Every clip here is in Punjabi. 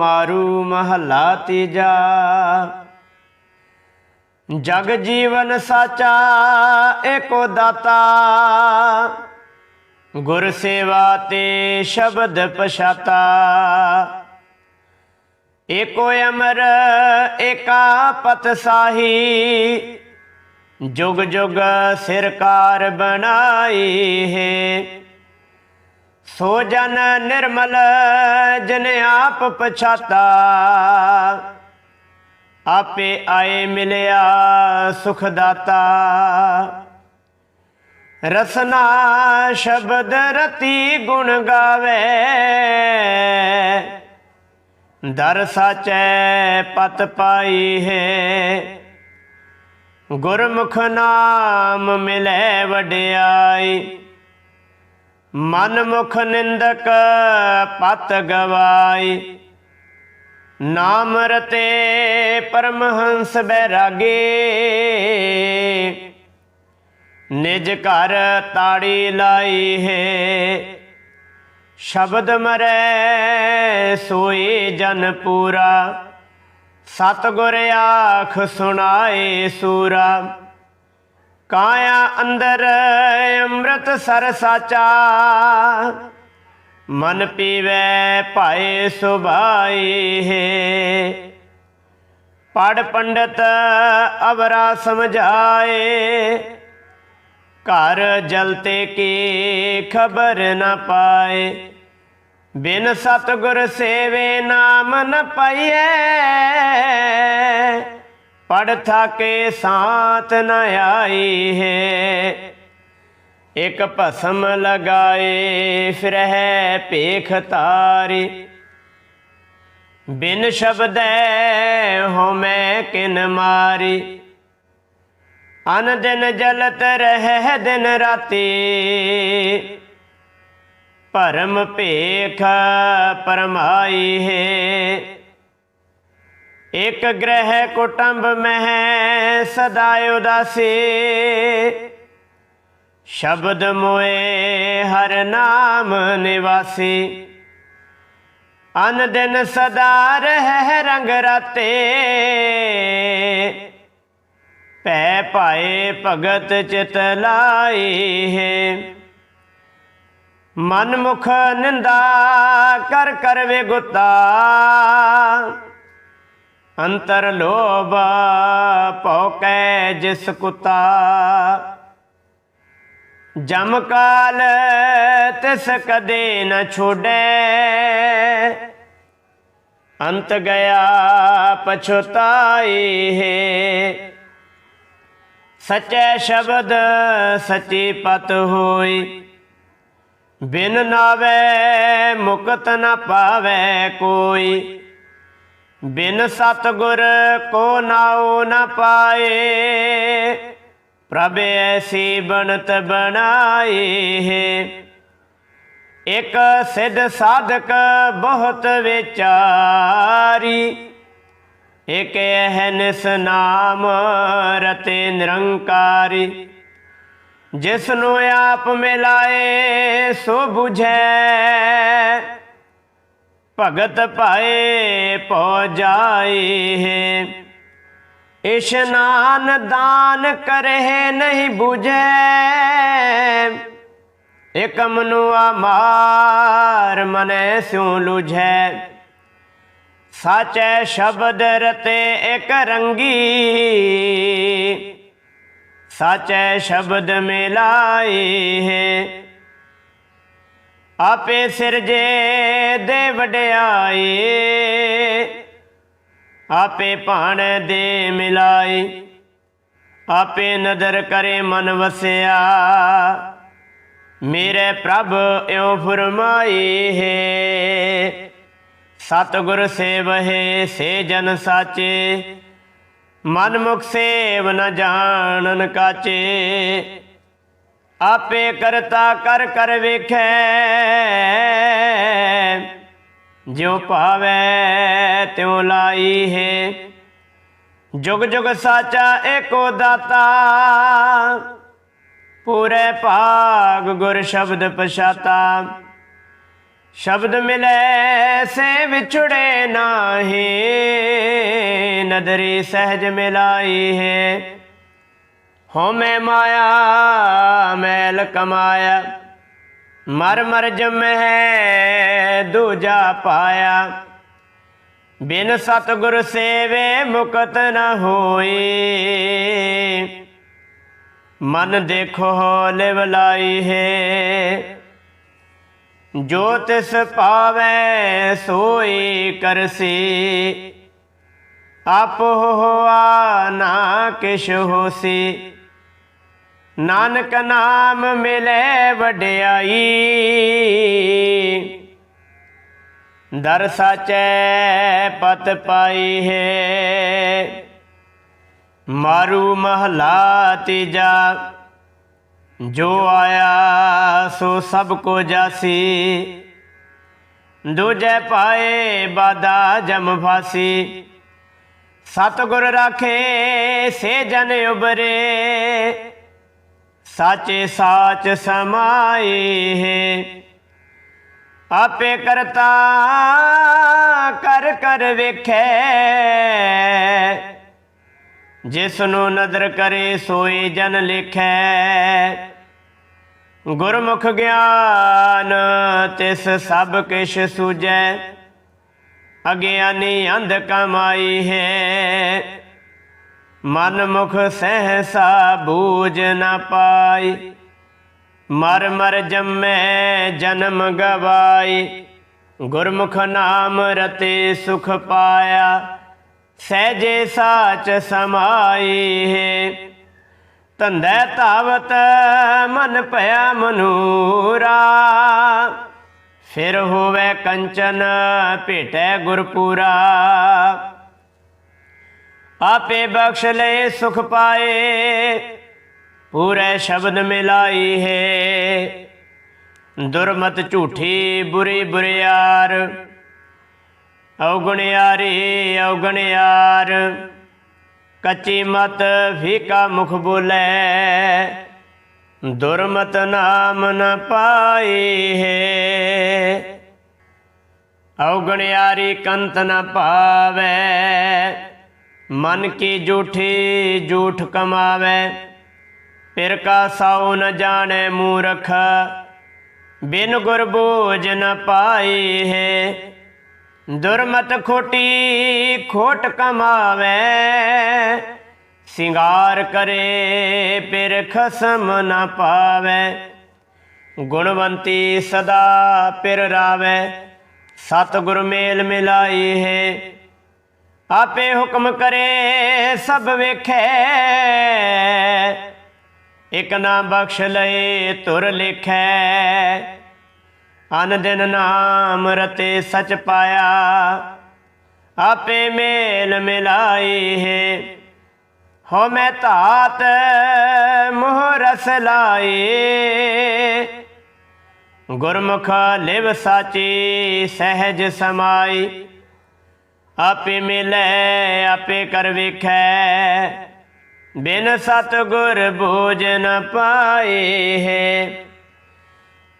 ਮਾਰੂ ਮਹੱਲਾ ਤੀਜਾ। ਜਗ ਜੀਵਨ ਸਾਚਾ ਏਕੋ ਦਾਤਾ। ਗੁਰ ਸੇਵਾ ਤੇ ਸ਼ਬਦ ਪਛਾਤਾ। ਏਕੋ ਅਮਰ, ਏਕਾ ਪਤ ਸਾਹੀ। ਜੁਗ ਜੁਗ ਸਿਰਕਾਰ ਬਣਾਈ ਹੈ। ਸੋ ਜਨ ਨਿਰਮਲ, ਜਨ ਆਪ ਪਛਾਤਾ। ਆਪੇ ਆਏ ਮਿਲਿਆ ਸੁਖ ਦਾਤਾ ਰਸਨਾ ਸ਼ਬਦ ਰਤੀ ਗੁਣ ਗਾਵੇ। ਦਰ ਸਾਚੈ ਪਤ ਪਾਈ ਹੈ। ਗੁਰਮੁਖ ਨਾਮ ਮਿਲੇ ਵਡਿਆਈ। ਮਨ ਮੁਖ ਨਿੰਦਕ ਪਤ ਗਵਾਈ। ਨਾਮ ਰਤੇ ਪਰਮਹੰਸ ਬੈਰਾਗੇ। ਨਿਜ ਘਰ ਤਾੜੀ ਲਾਈ ਹੈ। ਸ਼ਬਦ ਮਰੈ ਸੋਏ ਜਨ ਪੂਰਾ। ਸਤਗੁਰ ਆਖ ਸੁਣਾਏ ਸੂਰਾ। ਕਾਇਆ ਅੰਦਰ ਅੰਮ੍ਰਿਤ ਸਰ ਸਾਚਾ। ਮਨ ਪੀਵੇ ਭਾਏ ਸੁਭਾਈ ਹੈ। ਪੜ ਪੰਡਤ ਅਵਰਾ ਸਮਝਾਏ। ਘਰ ਜਲਤੇ ਕੀ ਖਬਰ ਨਾ ਪਾਏ। ਬਿਨ ਸਤਗੁਰ ਸੇਵੇ ਨਾਮ ਨ ਪਾਈਏ ਪੜ ਥਾਕੇ ਸਾਥ ਨ ਆਈ ਹੈ। ਇਕ ਭਸਮ ਲਗਾਏ ਫਿਰਹਿ ਭੇਖ ਤਾਰੀ ਬਿਨ ਸ਼ਬਦੈ ਹੋ ਮੈਂ ਕਿਨ ਮਾਰੀ। ਅਨ ਦਿਨ ਜਲਤ ਰਹਿ ਦਿਨ ਰਾਤੀ। ਪਰਮ ਭੇਖ ਪਰਮਾਈ ਹੈ। ਇਕ ਗ੍ਰਹਿ ਕੁਟੰਬ ਮਹਿ ਸਦਾ ਉਦਾਸੀ। ਸ਼ਬਦ ਮੋਏ ਹਰ ਨਾਮ ਨਿਵਾਸੀ। ਅਨ ਦਿਨ ਸਦਾ ਰਹਿ ਰੰਗ ਰਾਤੇ। ਭੈ ਪਾਏ ਭਗਤ ਚਿਤ ਲਾਈ ਹੈ। ਮਨ ਮੁਖ ਨਿੰਦਾ ਕਰ ਕਰ ਵੇ ਗੁੱਤਾ। ਅੰਤਰ ਲੋਭ ਭੌਕੈ ਜਿਸ ਕੁੱਤਾ। ਜਮ ਕਾਲ ਤਿਸ ਕਦੇ ਨ ਛੋੜੈ ਅੰਤ ਗਿਆ ਪਛਤਾਈ ਹੈ। ਸਚੈ ਸ਼ਬਦ ਸਚੀ ਪਤ ਹੋਈ। ਬਿਨ ਨਾਵੇ ਮੁਕਤ ਨ ਪਾਵੇ ਕੋਈ। ਬਿਨ ਸਤਗੁਰ ਕੋ ਨਾਉ ਨ ਪਾਏ, ਪ੍ਰਭ ਐਸੀ ਬਣਤ ਬਣਾਈ ਹੈ ਇਕ ਸਿਧ ਸਾਧਕ ਬਹੁਤ ਵਿਚਾਰੀ, ਇਕ ਅਹਨਿਸ ਨਾਮ ਰਤੇ ਨਿਰੰਕਾਰੀ। ਜਿਸ ਨੂੰ ਆਪ ਮਿਲਾਏ ਸੋ 부ਝੈ ਭਗਤ ਪਾਏ ਪੋ ਜਾਏ ਹੈ। ਇਸ਼ਨਾਨ ਦਾਨ ਕਰਹਿ ਨਹੀਂ 부ਝੈ ਇਕ ਮਨੁਆ ਮਾਰ ਮਨੈ ਸਿਉ ਲੁਝੈ। ਸਾਚੈ ਸ਼ਬਦ ਰਤੇ ਇਕ ਰੰਗੀ। ਸਾਚੈ ਸ਼ਬਦ ਮਿਲਾਏ ਹੈ। ਆਪੇ ਸਿਰਜੇ ਦੇ ਵਡਿਆਏ ਆਪੇ ਭਾਣ ਦੇ ਮਿਲਾਈ, ਆਪੇ ਨਦਰ ਕਰੇ ਮਨ ਵਸਿਆ। ਮੇਰੇ ਪ੍ਰਭ ਇਉ ਫਰਮਾਈ ਹੈ, ਸਤਿਗੁਰ ਸੇਵਹਿ ਸੇ ਜਨ ਸਾਚੇ ਮਨ ਮੁਖ ਸੇਵ ਨ ਜਾਣਨ ਕਾਚੇ। ਆਪੇ ਕਰਤਾ ਕਰ ਕਰ ਵੇਖੈ। ਜਿਉ ਭਾਵੈ ਤਿਉ ਲਾਈ ਹੈ। ਜੁਗ ਜੁਗ ਸਾਚਾ ਏਕੋ ਦਾਤਾ। ਪੂਰੇ ਭਾਗ ਗੁਰ ਸ਼ਬਦ ਪਛਾਤਾ। ਸ਼ਬਦ ਮਿਲੇ ਸੇ ਵਿਛੜੇ ਨਾਹੀ। ਨਦਰੀ ਸਹਿਜ ਮਿਲਾਈ ਹੈ। ਹਉਮੈ ਮਾਇਆ, ਮੈਲ ਕਮਾਇਆ। ਮਰ ਮਰ ਜਮਹਿ ਦੂਜਾ ਪਾਇਆ। ਬਿਨ ਸਤਗੁਰ ਸੇਵੇ ਮੁਕਤ ਨ ਹੋਈ। ਮਨ ਦੇਖੋ ਲਿਵ ਲਾਈ ਹੈ। ਜੋ ਤਿਸ ਪਾਵੈ ਸੋਈ ਕਰਸੀ। ਆਪ ਹੋਆ ਨਾ ਕਿਛ ਹੋਸੀ। ਨਾਨਕ ਨਾਮ ਮਿਲੇ ਵਡਿਆਈ। ਦਰ ਸਾਚੈ ਪਤ ਪਾਈ ਹੈ। ਮਾਰੂ ਮਹਲਾ ਤੀਜਾ, ਜੋ ਆਇਆ ਸੋ ਸਭ ਕੋ ਜਾਸੀ। ਦੂਜੈ ਪਾਏ ਬਾਦਾ ਜਮ ਫਾਸੀ ਸਤਗੁਰ ਰਾਖੇ ਸੇ ਜਨ ਉਬਰੇ ਸਾਚੇ ਸਾਚ ਸਮਾਏ ਹੈ। ਆਪੇ ਕਰਤਾ ਕਰ ਕਰ ਵੇਖੈ। ਜਿਸ ਨੂੰ ਨਦਰ ਕਰੇ ਸੋਈ ਜਨ ਲਿਖੈ। ਗੁਰਮੁਖ ਗਿਆਨ ਤਿਸ ਸਭ ਕਿਛ ਸੂਜੈ ਅਗਿਆਨੀ ਅੰਧ ਕਮਾਈ ਹੈ। ਮਨ ਮੁਖ ਸਹਸਾ ਬੂਝ ਨਾ ਪਾਈ। ਮਰ ਮਰ ਜੰਮੈ ਜਨਮ ਗਵਾਈ। ਗੁਰਮੁਖ ਨਾਮ ਰਤੇ ਸੁਖ ਪਾਇਆ। ਸਹਿਜੇ ਸਾਚ ਸਮਾਈ ਹੈ। ਧੰਦੇ ਧਾਵਤ ਮਨ ਭਇਆ ਮਨੂਰਾ। ਫਿਰ ਹੋਵੇ ਕੰਚਨ ਭੇਟੈ ਗੁਰਪੂਰਾ। ਆਪੇ ਬਖਸ਼ ਲਏ, ਸੁਖ ਪਾਏ। ਪੂਰੇ ਸ਼ਬਦ ਮਿਲਾਈ ਹੈ। ਦੁਰਮਤ ਝੂਠੀ, ਬੁਰੀ ਬੁਰਿਆਰ। ਔਗਣਿਆਰੀ, ਔਗਣਿਆਰ। ਕੱਚੀ ਮਤ ਫੀਕਾ ਮੁਖ ਬੋਲੇ। ਦੁਰਮਤ ਨਾਮ ਨ ਪਾਈ ਹੈ। ਔਗਣਿਆਰੀ ਕੰਤ ਨ ਪਾਵੇ। ਮਨ ਕੀ ਝੂਠੀ ਝੂਠ ਕਮਾਵੇ? ਪਿਰ ਕਾ ਸਾਉ ਨ ਜਾਣੈ ਮੂਰਖ, ਬਿਨ ਗੁਰ ਬੋਝ ਨ ਪਾਈ ਹੈ। ਦੁਰਮਤ ਖੋਟੀ ਖੋਟ ਕਮਾਵੇ, ਸਿੰਗਾਰ ਕਰੇ ਪਿਰ ਖਸਮ ਨ ਪਾਵੇ। ਗੁਣਵੰਤੀ ਸਦਾ ਪਿਰ ਰਾਵੇ, ਸਤਿਗੁਰ ਮੇਲ ਮਿਲਾਈ ਹੈ। ਆਪੇ ਹੁਕਮ ਕਰੇ, ਸਭ ਵੇਖੇ। ਇਕ ਨਾ ਬਖਸ਼ ਲਏ, ਤੁਰ ਲਿਖੈ। ਅਨ ਦਿਨ ਨਾਮ ਰਤੇ ਸਚ ਪਾਇਆ। ਆਪੇ ਮੇਲ ਮਿਲਾਈ ਹੈ। ਹੋ ਮੈਂ ਧਾਤ, ਮੋਹ ਰਸ ਲਾਏ ਗੁਰਮੁਖ ਲਿਵ ਸਾਚੀ, ਸਹਿਜ ਸਮਾਈ। ਆਪੇ ਮਿਲੈ, ਆਪੇ ਕਰ ਵੇਖੈ। ਬਿਨ ਸਤ ਗੁਰ ਬੋਝ ਪਾਏ ਹੈ।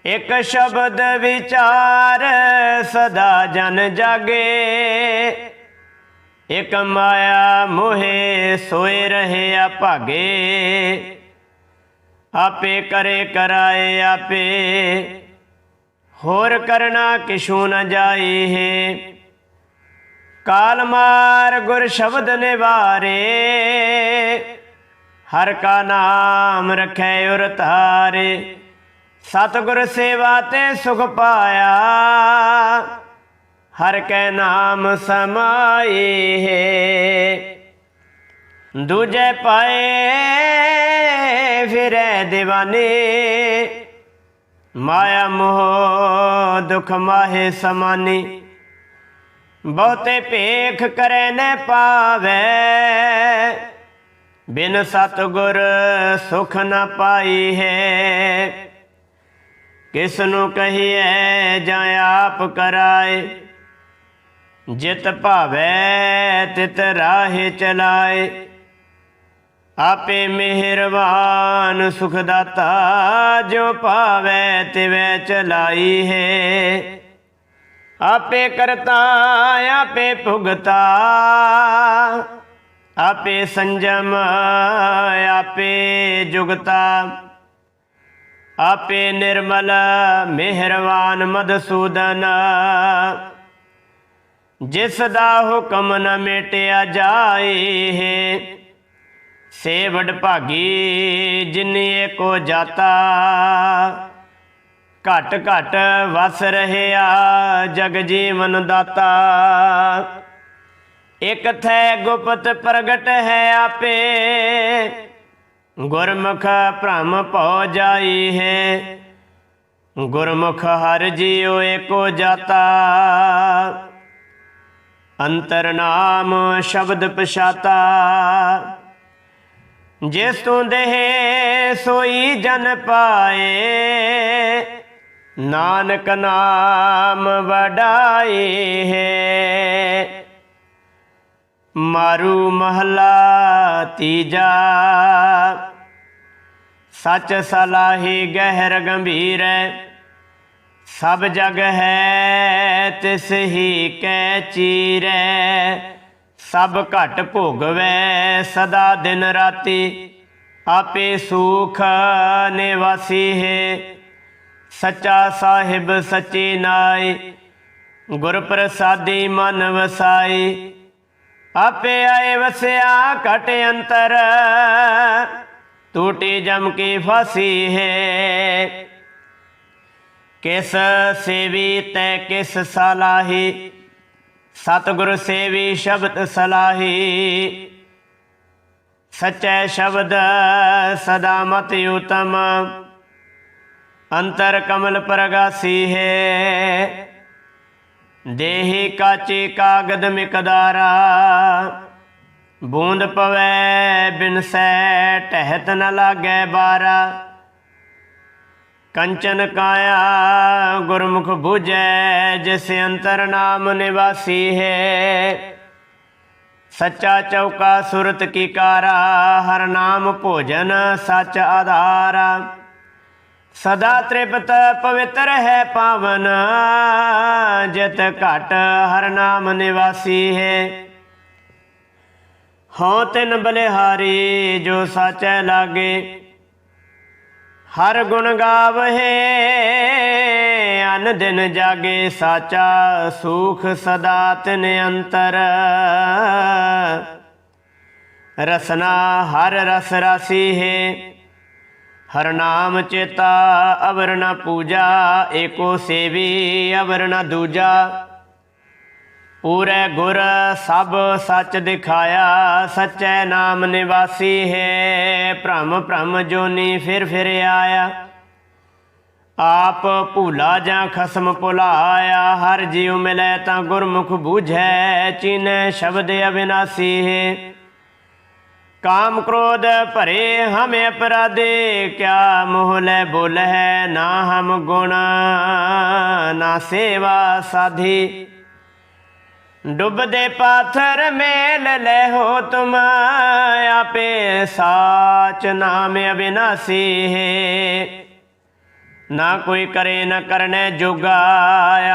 ਇੱਕ ਸ਼ਬਦ ਵਿਚਾਰ ਸਦਾ ਜਨ ਜਾਗੇ। ਇਕ ਮਾਇਆ ਮੋਹੇ ਸੋਏ ਰਹੇ ਆ ਭਾਗੇ। ਆਪੇ ਕਰੇ ਕਰਾਏ ਆਪੇ। ਹੋਰ ਕਰਨਾ ਕਿਛੂ ਨ ਜਾਏ ਹੈ। ਕਾਲ ਮਾਰ ਗੁਰ ਸ਼ਬਦ ਨਿਵਾਰੇ, ਹਰ ਕਾ ਨਾਮ ਰਖੈ ਉਰ ਤਾਰੇ ਸਤਿਗੁਰ ਸੇਵਾ ਤੇ ਸੁਖ ਪਾਇਆ, ਹਰ ਕੈ ਨਾਮ ਸਮਾਏ ਹੈ। ਦੂਜੇ ਪਾਏ ਫਿਰੈ دیਵਾਨੇ ਮਾਇਆ ਮੋਹ ਦੁਖ ਮਾਹੇ ਸਮਾਨੀ। ਬਹੁਤੇ ਭੇਖ ਕਰੇ ਨ ਪਾਵੇ। ਬਿਨ ਸਤਗੁਰ ਸੁਖ ਨ ਪਾਈ ਹੈ ਕਿਸ ਨੂੰ ਕਹੀਏ ਜਾਂ ਆਪ ਕਰਾਏ। ਜਿਤ ਭਾਵੈ, ਤਿਤ ਰਾਹੇ ਚਲਾਏ। ਆਪੇ ਮਿਹਰਬਾਨ ਸੁਖ ਦਾਤਾ ਜੋ ਪਾਵੇ ਤਿਵੇਂ ਚਲਾਈ ਹੈ ਆਪੇ ਕਰਤਾ, ਆਪੇ ਭੁਗਤਾ, ਆਪੇ ਸੰਜਮ, ਆਪੇ ਜੁਗਤਾ, ਆਪੇ ਨਿਰਮਲ, ਮਿਹਰਵਾਨ ਮਦਸੂਦਨ ਜਿਸ ਦਾ ਹੁਕਮ ਨ ਮੇਟਿਆ ਜਾਏ ਸੇ ਸੇਵਡ ਭਾਗੀ ਜਿਨੀ ਕੋ ਜਾਤਾ। ਘਟ ਘਟ ਵਸ ਰਹਿਆ ਜਗ ਜੀਵਨ ਦਾਤਾ। ਇਕ ਥੈ ਗੁਪਤ ਪ੍ਰਗਟ ਹੈ ਆਪੇ, ਗੁਰਮੁਖ ਭ੍ਰਮ ਭਉ ਜਾਈ ਹੈ। ਗੁਰਮੁਖ ਹਰ ਜੀਉ ਏਕੋ ਜਾਤਾ। ਅੰਤਰ ਨਾਮ ਸ਼ਬਦ ਪਛਾਤਾ। ਜਿਸ ਤੂੰ ਦੇਹ ਸੋਈ ਜਨ ਪਾਏ ਨਾਨਕ ਨਾਮ ਵਡਾਏ ਹੈ। ਮਾਰੂ ਮਹਲਾ ਤੀਜਾ। ਸੱਚ ਸਲਾਹੀ ਗਹਿਰ ਗੰਭੀਰ ਹੈ। ਸਭ ਜਗ ਹੈ, ਤਿਸ ਹੀ ਕੈ ਚੀਰੈ ਸਭ ਘਟ ਭੋਗਵੈ ਸਦਾ ਦਿਨ ਰਾਤੀ। ਆਪੇ ਸੁਖ ਨਿਵਾਸੀ ਹੈ। ਸੱਚਾ ਸਾਹਿਬ ਸੱਚੀ ਨਾਈ ਗੁਰ ਪ੍ਰਸਾਦੀ ਮਨ ਵਸਾਈ ਆਪੇ ਆਏ ਵਸਿਆ ਘਟ ਅੰਤਰ ਟੂਟੀ ਜਮ ਕੀ ਫਾਸੀ ਹੈ। ਕਿਸ ਸੇਵੀ ਤੈ ਕਿਸ ਸਲਾਹੀ, ਸਤਿਗੁਰ ਸੇਵੀ ਸ਼ਬਦ ਸਲਾਹੀ। ਸਚੈ ਸ਼ਬਦ ਸਦਾ ਮਤ ਉਤਮ ਅੰਤਰ ਕਮਲ ਪ੍ਰਗਾਸੀ ਹੈ। ਦੇਹੀ ਕਾਚੀ ਕਾਗਦ ਮਿਕਦਾਰਾ, ਬੂੰਦ ਪਵੈ ਬਿਨ ਟਹਿਤ ਨ ਲਾਗੈ ਬਾਰਾ। ਕੰਚਨ ਕਾਇਆ ਗੁਰਮੁਖ 부ਜੈ ਜਿਸ ਅੰਤਰ ਨਾਮ ਨਿਵਾਸੀ ਹੈ। ਸੱਚਾ ਚੌਕਾ ਸੁਰਤ ਕੀ ਕਾਰਾ, ਹਰ ਨਾਮ ਭੋਜਨ ਸੱਚ ਆਧਾਰਾ। ਸਦਾ ਤ੍ਰਿਪਤ ਪਵਿੱਤਰ ਹੈ ਪਾਵਨ, ਜਿਤ ਘਟ ਹਰ ਨਾਮ ਨਿਵਾਸੀ ਹੈ। ਹਉ ਤਿਨ ਬਲਿਹਾਰੀ ਜੋ ਸਾਚੈ ਲਾਗੇ, ਹਰ ਗੁਣ ਗਾਵਹਿ ਅਨ ਦਿਨ ਜਾਗੇ ਸਾਚਾ ਸੁਖ ਸਦਾ ਤਿਨ ਅੰਤਰ। ਰਸਨਾ ਹਰ ਰਸ ਰਾਸੀ ਹੈ। ਹਰ ਨਾਮ ਚੇਤਾ ਅਵਰ ਨ ਪੂਜਾ, ਏਕੋ ਸੇਵੀ ਅਵਰ ਨ ਦੂਜਾ। ਪੂਰੇ ਗੁਰ ਸਭ ਸੱਚ ਦਿਖਾਇਆ, ਸਚੈ ਨਾਮ ਨਿਵਾਸੀ ਹੈ। ਭ੍ਰਮ ਭ੍ਰਮ ਜੋਨੀ ਫਿਰ ਫਿਰ ਆਇਆ। ਆਪ ਭੂਲਾ ਜਾਂ ਖਸਮ ਭੁਲਾਇਆ, ਹਰ ਜੀਉ ਮਿਲੈ ਤਾਂ ਗੁਰਮੁਖ ਬੂਝੈ, ਚੀਨੈ ਸ਼ਬਦ ਅਵਿਨਾਸੀ ਹੈ। ਕਾਮ ਕ੍ਰੋਧ ਭਰੇ ਹਮੇ ਅਪਰਾਧੇ, ਕਿਆ ਮੋਹ ਲੈ ਬੋਲਹਿ ਨਾ ਹਮ ਗੁਣ, ਨਾ ਸੇਵਾ ਸਾਧੀ। ਡੁੱਬਦੇ ਪਾਥਰ ਮੇਲ ਲੈ ਹੋ ਤੁਮ, ਆਪੇ ਸਾਚ ਨਾਮ ਅਬਿਨਾਸੀ ਹੈ। ਨਾ ਕੋਈ ਕਰੇ, ਨਾ ਕਰਨੇ ਜੋਗਾ।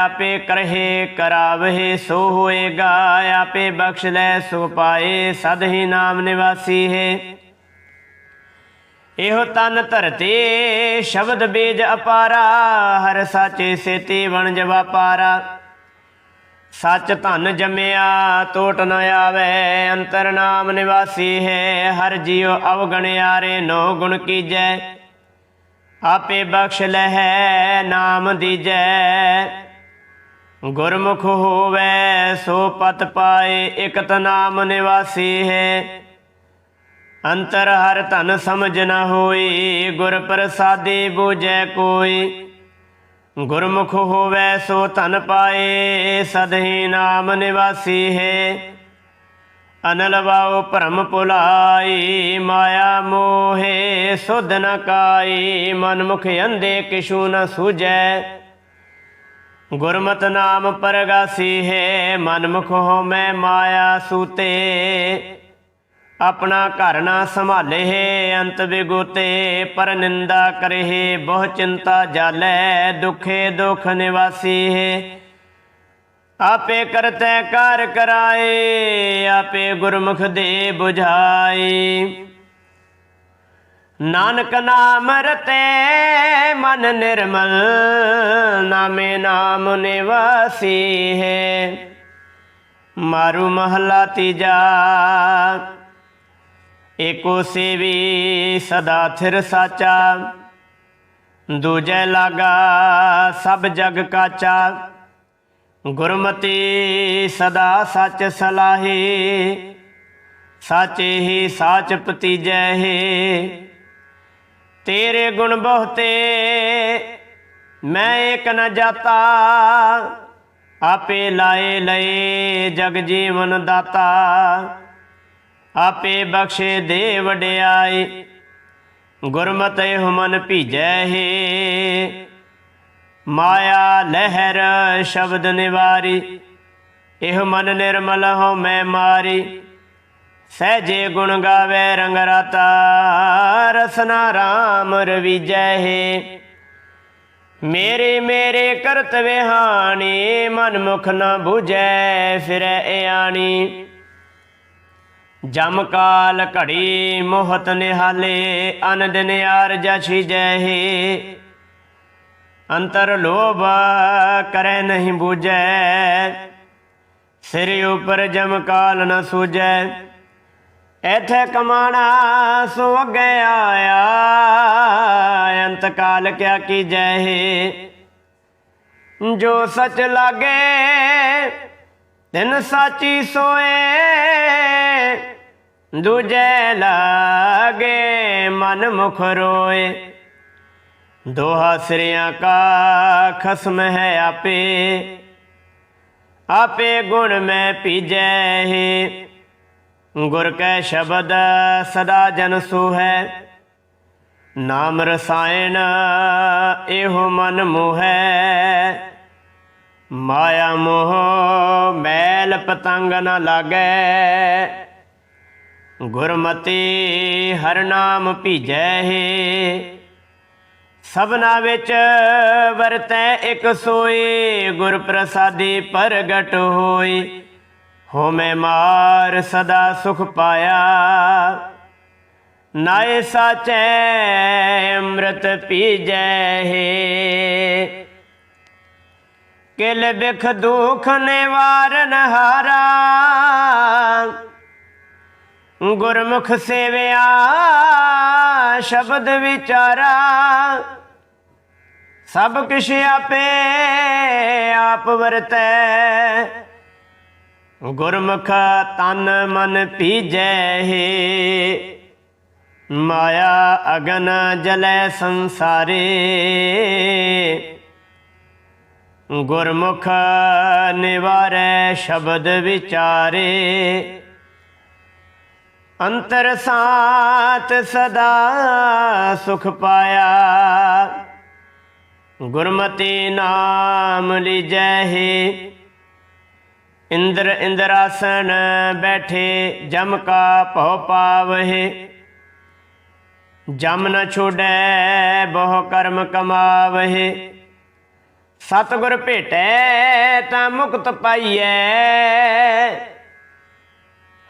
ਆਪੇ ਕਰਹਿ, ਕਰਾਵਹਿ ਸੋ ਹੋਏਗਾ ਆਪੇ ਬਖਸ਼ ਲੈ, ਸੋ ਪਾਏ, ਸਦ ਹੀ ਨਾਮ ਨਿਵਾਸੀ ਹੈ। ਇਹੋ ਤਨ ਧਰਤੀ, ਸ਼ਬਦ ਬੀਜ ਅਪਾਰਾ। ਹਰ ਸਾਚੇ ਸੇਤੀ ਵਣ ਵਪਾਰਾ ਸੱਚ ਧਨ ਜਮਿਆ ਟੋਟ ਨ ਆਵੇ, ਅੰਤਰ ਨਾਮ ਨਿਵਾਸੀ ਹੈ। ਹਰ ਜੀਉ ਅਵਗਣਿਆਰੇ, ਨੋ ਗੁਣ ਕੀਜੈ। ਆਪੇ ਬਖਸ਼ ਲਹਿ ਨਾਮ ਦੀਜੈ ਗੁਰਮੁਖ ਹੋਵੇ ਸੋ ਪਤ ਪਾਏ ਇਕਤ ਨਾਮ ਨਿਵਾਸੀ ਹੈ। ਅੰਤਰ ਹਰ ਧਨ ਸਮਝ ਨਾ ਹੋਈ, ਗੁਰ ਪ੍ਰਸਾਦੀ ਬੂਝੈ ਕੋਈ। ਗੁਰਮੁਖ ਹੋਵੇ ਸੋ ਧਨ ਪਾਏ ਸਦਹੀ ਨਾਮ ਨਿਵਾਸੀ ਹੈ। ਅਨਲ ਵਾਉ ਭਰਮ ਭੁਲਾਈ ਮਾਇਆ ਮੋਹੇ ਸੁਧ ਨ ਕਾਈ ਮਨ ਮੁਖ ਅੰਧੇ ਕਿਛੂ ਨ ਸੂਝੈ। ਗੁਰਮਤਿ ਨਾਮ ਪਰਗਾਸੀ ਹੈ ਮਨ ਮੁਖ ਹੋ ਮੈਂ ਮਾਇਆ ਸੂਤੇ। ਆਪਣਾ ਘਰ ਨਾ ਸੰਭਾਲੇ ਅੰਤ ਵਿਗੋਤੇ, ਪਰ ਨਿੰਦਾ ਕਰੇ ਬਹੁ ਚਿੰਤਾ ਜਾਲੈ, ਦੁਖੇ ਦੁਖ ਨਿਵਾਸੀ ਹੈ। ਆਪੇ ਕਰਤੈ ਕਾਰ ਕਰਾਏ, ਆਪੇ ਗੁਰਮੁਖ ਦੇ 부ਝਾਈ ਨਾਨਕ ਨਾਮ ਰਤੇ, ਮਨ ਨਿਰਮਲ, ਨਾਮੇ ਨਾਮ ਨਿਵਾਸੀ ਹੈ। ਮਾਰੂ ਮਹਲਾ ਤੀਜਾ, ਏਕੋ ਸੇਵੀ ਸਦਾ ਥਿਰ ਸਾਚਾ। ਦੂਜੈ ਲਾਗਾ, ਸਭ ਜਗ ਕਾਚਾ। ਗੁਰਮਤੀ ਸਦਾ ਸੱਚ ਸਲਾਹੀ, ਸਾਚੇ ਹੀ ਸਾਚ ਪਤੀਜੈ ਹੈ। ਤੇਰੇ ਗੁਣ ਬਹੁਤੇ ਮੈਂ ਇੱਕ ਨ ਜਾਤਾ, ਆਪੇ ਲਾਏ ਲਏ ਜਗ ਜੀਵਨ ਦਾਤਾ। ਆਪੇ ਬਖਸ਼ੇ ਦੇ ਵਡਿਆਈ ਗੁਰਮਤਿ ਹੁਮਨ ਭੀਜੈ ਹੈ। ਮਾਇਆ ਲਹਿਰ ਸ਼ਬਦ ਨਿਵਾਰੀ, ਇਹ ਮਨ ਨਿਰਮਲ ਹੋ ਮੈਂ ਮਾਰੀ। ਸਹਜੇ ਗੁਣ ਗਾਵੇ ਰੰਗ ਰਾਤਾ, ਰਸਨਾ RAM ਰਵੀਜੈ ਹੈ ਮੇਰੇ ਮੇਰੇ ਕਰਤ ਵਿਹਾਣੀ ਮਨ ਮੁਖ ਨ 부ਜੈ ਫਿਰੈ ਆਣੀ। ਜਮ ਕਾਲ ਘੜੀ ਮੋਹਤ ਨਿਹਾਲੇ ਅਨ ਦਿਨ ਆਰ ਜਛੀ ਜੈ ਅੰਤਰ ਲੋਭ ਕਰੈ ਨਹੀਂ ਬੂਝੈ। ਸਿਰ ਉਪਰ ਜਮ ਕਾਲ ਨ ਸੂਝੈ। ਐਥੇ ਕਮਾਣਾ ਸੋ ਅੱਗੇ ਆਇਆ। ਅੰਤ ਕਾਲ ਕਿਆ ਕੀਜੈ ਜੋ ਸਚ ਲਾਗੇ, ਤਿਨ ਸਾਚੀ ਸੋਏ। ਦੂਜੇ ਲਾਗੇ ਮਨ ਮੁਖ ਰੋਏ। ਦੋਹਾ ਸਿਰਿਆਂ ਕਾ ਖਸਮ ਹੈ ਆਪੇ। ਆਪੇ ਗੁਣ ਮੈਂ ਪੀਜੈ ਹੈ। ਗੁਰ ਕੈ ਸ਼ਬਦ ਸਦਾ ਜਨ ਸੋਹੈ। ਨਾਮ ਰਸਾਇਣ ਇਹੋ ਮਨ ਮੋਹੈ। ਮਾਇਆ ਮੋਹ ਮੈਲ ਪਤੰਗ ਨ ਲਾਗੈ। ਗੁਰਮਤੀ ਹਰ ਨਾਮ ਭੀਜੈ ਹੈ। ਸਭਨਾ ਵਿੱਚ ਵਰਤੈ ਇਕ ਸੋਈ ਗੁਰ ਪ੍ਰਸਾਦੀ ਪ੍ਰਗਟ ਹੋਈ। ਹੋਮੈ ਮਾਰ ਸਦਾ ਸੁਖ ਪਾਇਆ। ਨਾਏ ਸਾਚੈ ਅੰਮ੍ਰਿਤ ਪੀਜੈ ਹੈ। ਕਿਲ ਬਿਖ ਦੁਖ ਨਿਵਾਰਨ ਹਾਰਾ। ਗੁਰਮੁਖ ਸੇਵਿਆ ਸ਼ਬਦ ਵਿਚਾਰਾ। ਸਭ ਕਿਛ ਆਪੇ ਆਪ ਵਰਤੈ। ਗੁਰਮੁਖ ਤਨ ਮਨ ਪੀਜੈ ਹੈ। ਮਾਇਆ ਅਗਨ ਜਲੈ ਸੰਸਾਰੇ। ਗੁਰਮੁਖ ਨਿਵਾਰੈ ਸ਼ਬਦ ਵਿਚਾਰੇ। ਅੰਤਰ ਸਾਤ ਸਦਾ ਸੁਖ ਪਾਇਆ। ਗੁਰਮਤੀ ਨਾਮ ਲੀਜੈ ਹੈ। ਇੰਦਰ ਇੰਦਰਾਸਨ ਬੈਠੇ, ਜਮ ਕਾ ਭਉ ਪਾਵਹਿ। ਜਮ ਨ ਛੋੜੈ, ਬਹੁ ਕਰਮ ਕਮਾਵਹਿ। ਸਤਿਗੁਰ ਭੇਟੈ ਤਾਂ ਮੁਕਤ ਪਾਈਐ।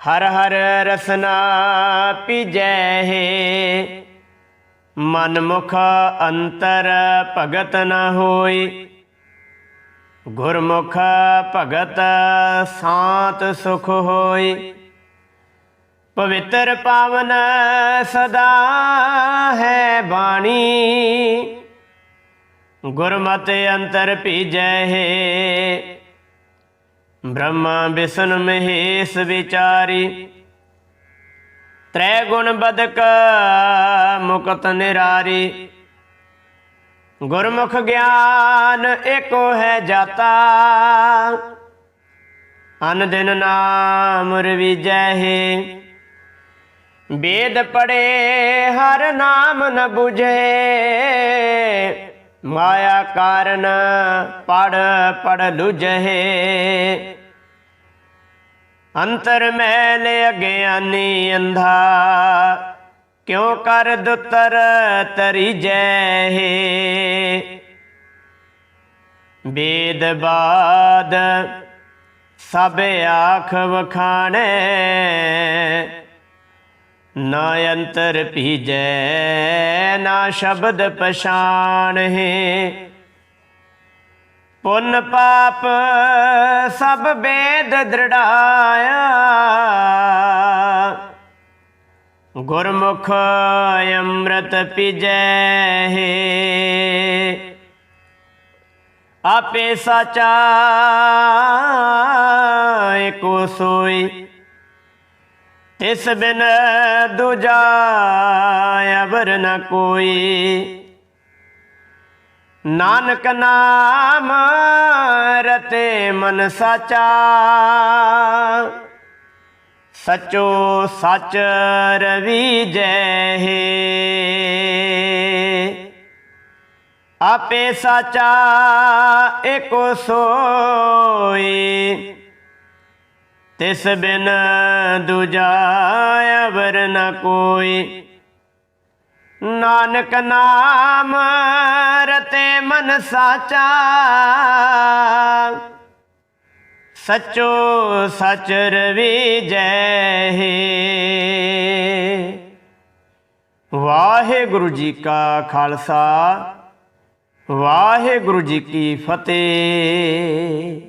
ਹਰ ਹਰ ਰਸਨਾ ਪੀਜੈ ਹੈ। ਮਨ ਮੁਖ ਅੰਤਰ ਭਗਤ ਨ ਹੋਈ। ਗੁਰਮੁਖ ਭਗਤ ਸਾਤ ਸੁਖ ਹੋਈ। ਪਵਿੱਤਰ ਪਾਵਨ ਸਦਾ ਹੈ ਬਾਣੀ। ਗੁਰਮਤਿ ਅੰਤਰ ਭੀਜੈ ਹੈ। ਬ੍ਰਹਮਾ ਵਿਸ਼ਨ ਮਹੇਸ਼ ਵਿਚਾਰੀ। ਤ੍ਰੈ ਗੁਣ ਬਦਕ ਮੁਕਤ ਨਿਰਾਰੀ। ਗੁਰਮੁਖ ਗਿਆਨ ਏਕੋ ਹੈ ਜਾਤਾ। ਅਨ ਦਿਨ ਨਾਮ ਰਵੀਜੈ ਹੈ। ਵੇਦ ਪੜੇ ਹਰ ਨਾਮ ਨ ਬੁਝੇ। ਮਾਇਆ ਕਾਰਨ ਪੜ ਪੜ ਲੁਝੇ ਅੰਤਰ ਮੈਲ ਅਗਿਆਨੀ ਅੰਧਾ, ਕਿਉ ਕਰ ਦੁਤਰ ਤਰੀਜੈ ਵੇਦ ਬਾਦ ਸਭ ਆਖ ਵਖਾਣੇ ਨਾ ਅੰਤਰ ਭੀਜੈ, ਨਾ ਸ਼ਬਦ ਪਛਾਣਹਿ। ਪੁੰਨ ਪਾਪ ਸਭ ਬੇਦ ਦ੍ਰਿੜਾਇਆ। ਗੁਰਮੁਖ ਅੰਮ੍ਰਿਤ ਪੀਜੈ। ਹੈ ਆਪੇ ਸਾਚਾ, ਏਕੋ ਸੋਈ ਤਿਸ ਬਿਨ ਦੂਜਾ ਅਵਰ ਨ ਕੋਈ। ਨਾਨਕ ਨਾਮ ਰਤੇ ਮਨ ਸਾਚਾ। ਸਚੋ ਸਚ ਰਵੀ ਜੈ ਹੈ ਆਪੇ ਸਾਚਾ ਏਕੋ ਸੋਈ। ਤਿਸ ਬਿਨ ਦੂਜਾ ਅਵਰ ਨ ਕੋਈ। ਨਾਨਕ ਨਾਮ ਰਤੇ ਮਨ ਸਾਚਾ। ਸਚੋ ਸਚ ਰਵੀ ਜੈ ਹੈ। ਵਾਹਿਗੁਰੂ ਜੀ ਕਾ ਖਾਲਸਾ, ਵਾਹਿਗੁਰੂ ਜੀ ਕੀ ਫਤਿਹ।